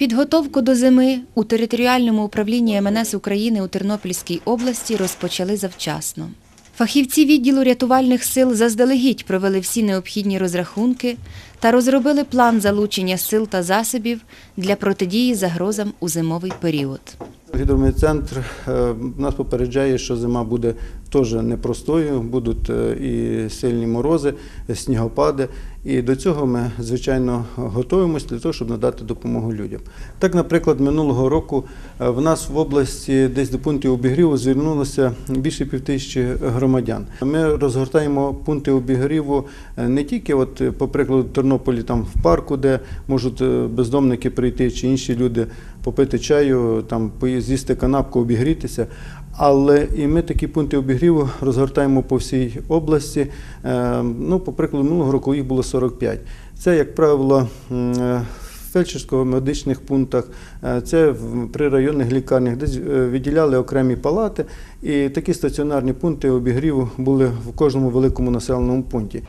Підготовку до зими у територіальному управлінні МНС України у Тернопільській області розпочали завчасно. Фахівці відділу рятувальних сил заздалегідь провели всі необхідні розрахунки та розробили план залучення сил та засобів для протидії загрозам у зимовий період. Гідрометцентр е, нас попереджає, що зима буде теж непростою, будуть е, і сильні морози, снігопади. І до цього ми, звичайно, готуємося для того, щоб надати допомогу людям. Так, наприклад, минулого року е, в нас в області десь до пунктів обігріву звернулося більше півтисячі громадян. Ми розгортаємо пункти обігріву не тільки, от, по прикладу, Тернополі, там в парку, де можуть бездомники прийти чи інші люди попити чаю, там пої- з'їсти канапку, обігрітися. Але і ми такі пункти обігріву розгортаємо по всій області. Е, Ну, по прикладу, минулого року їх було 45. Це, як правило, е, в фельдшерсько-медичних пунктах, е, це при районних лікарнях, десь відділяли окремі палати, і такі стаціонарні пункти обігріву були в кожному великому населеному пункті.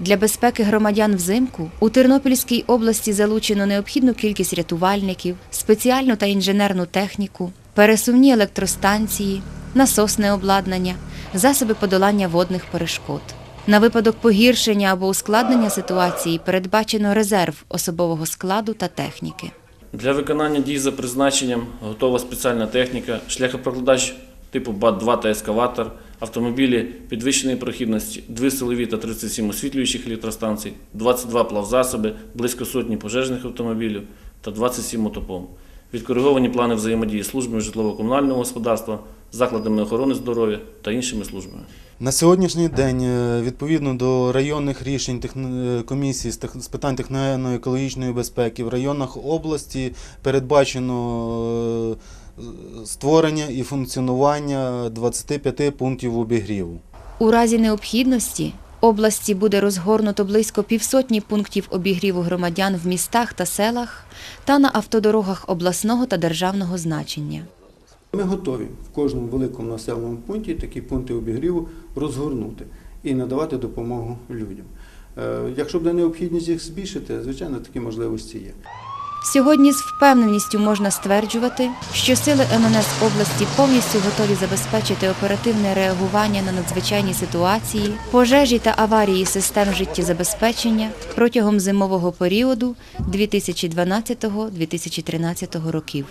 Для безпеки громадян взимку у Тернопільській області залучено необхідну кількість рятувальників, спеціальну та інженерну техніку, пересувні електростанції, насосне обладнання, засоби подолання водних перешкод. На випадок погіршення або ускладнення ситуації передбачено резерв особового складу та техніки. Для виконання дій за призначенням готова спеціальна техніка, шляхопрокладач типу БАТ-2 та ескаватор, автомобілі підвищеної прохідності, дві силові та 37 освітлюючих електростанцій, 22 плавзасоби, близько сотні пожежних автомобілів та 27 мотопомп. Відкориговані плани взаємодії службами житлово-комунального господарства, закладами охорони здоров'я та іншими службами. На сьогоднішній день, е, відповідно до районних рішень е, комісії з питань техногенно-екологічної безпеки в районах області передбачено е, створення і функціонування 25 пунктів обігріву. У разі необхідності області буде розгорнуто близько півсотні пунктів обігріву громадян в містах та селах та на автодорогах обласного та державного значення. Ми готові в кожному великому населеному пункті такі пункти обігріву розгорнути і надавати допомогу людям. Е, Якщо буде необхідність їх збільшити, звичайно, такі можливості є. Сьогодні з впевненістю можна стверджувати, що сили МНС області повністю готові забезпечити оперативне реагування на надзвичайні ситуації, пожежі та аварії систем життєзабезпечення протягом зимового періоду 2012-2013 років.